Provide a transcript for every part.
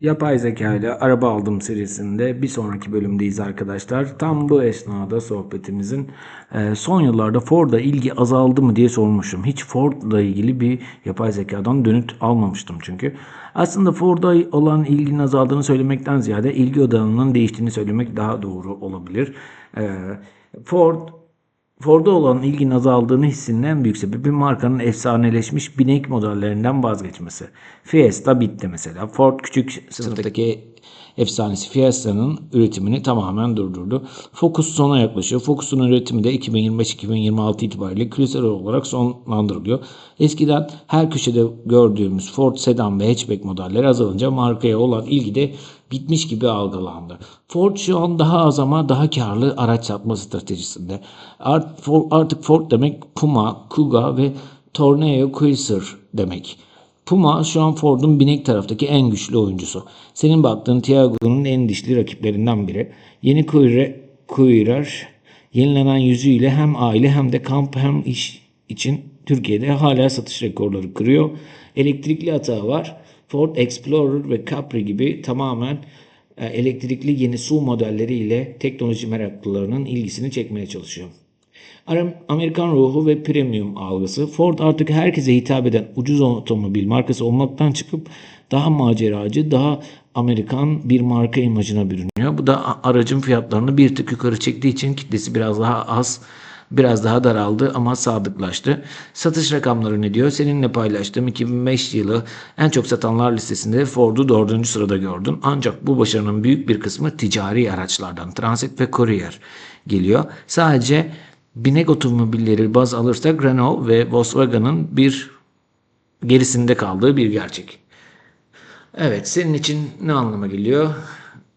Yapay zeka ile araba aldım serisinde bir sonraki bölümdeyiz arkadaşlar. Tam bu esnada sohbetimizin e, son yıllarda Ford'a ilgi azaldı mı diye sormuşum. Hiç Ford'la ilgili bir yapay zekadan dönüt almamıştım çünkü. Aslında Ford'a olan ilginin azaldığını söylemekten ziyade ilgi odağının değiştiğini söylemek daha doğru olabilir. E, Ford Ford'a olan ilginin azaldığını hissinin en büyük sebebi markanın efsaneleşmiş binek modellerinden vazgeçmesi. Fiesta bitti mesela. Ford küçük sınıftaki efsanesi Fiesta'nın üretimini tamamen durdurdu. Focus sona yaklaşıyor. Focus'un üretimi de 2025-2026 itibariyle küresel olarak sonlandırılıyor. Eskiden her köşede gördüğümüz Ford sedan ve hatchback modelleri azalınca markaya olan ilgi de bitmiş gibi algılandı. Ford şu an daha az ama daha karlı araç satma stratejisinde. Artık Ford demek Puma, Kuga ve Tornado Cruiser demek. Puma şu an Ford'un binek taraftaki en güçlü oyuncusu. Senin baktığın Tiago'nun en dişli rakiplerinden biri. Yeni Courier yenilenen yüzüyle hem aile hem de kamp hem iş için Türkiye'de hala satış rekorları kırıyor. Elektrikli hata var. Ford Explorer ve Capri gibi tamamen e, elektrikli yeni SUV modelleriyle teknoloji meraklılarının ilgisini çekmeye çalışıyor. Amerikan ruhu ve premium algısı Ford artık herkese hitap eden ucuz otomobil markası olmaktan çıkıp daha maceracı, daha Amerikan bir marka imajına bürünüyor. Bu da aracın fiyatlarını bir tık yukarı çektiği için kitlesi biraz daha az, biraz daha daraldı ama sadıklaştı. Satış rakamları ne diyor? Seninle paylaştığım 2005 yılı en çok satanlar listesinde Ford'u 4. sırada gördüm. Ancak bu başarının büyük bir kısmı ticari araçlardan, Transit ve Courier geliyor. Sadece binek otomobilleri baz alırsak Renault ve Volkswagen'ın bir gerisinde kaldığı bir gerçek. Evet, senin için ne anlama geliyor?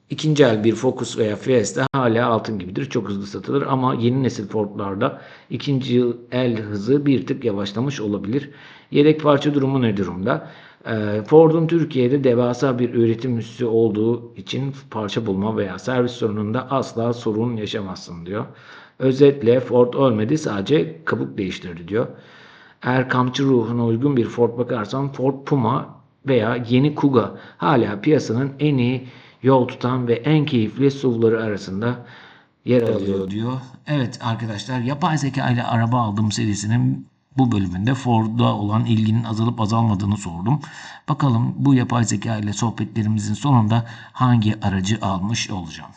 İkinci el bir Focus veya Fiesta hala altın gibidir. Çok hızlı satılır ama yeni nesil Ford'larda ikinci el hızı bir tık yavaşlamış olabilir. Yedek parça durumu ne durumda? Ee, Ford'un Türkiye'de devasa bir üretim üssü olduğu için parça bulma veya servis sorununda asla sorun yaşamazsın diyor. Özetle Ford ölmedi sadece kabuk değiştirdi diyor. Eğer kampçı ruhuna uygun bir Ford bakarsan Ford Puma veya yeni Kuga hala piyasanın en iyi yol tutan ve en keyifli SUV'ları arasında yer alıyor diyor. Evet arkadaşlar yapay zeka ile araba aldığım serisinin bu bölümünde Ford'a olan ilginin azalıp azalmadığını sordum. Bakalım bu yapay zeka ile sohbetlerimizin sonunda hangi aracı almış olacağım.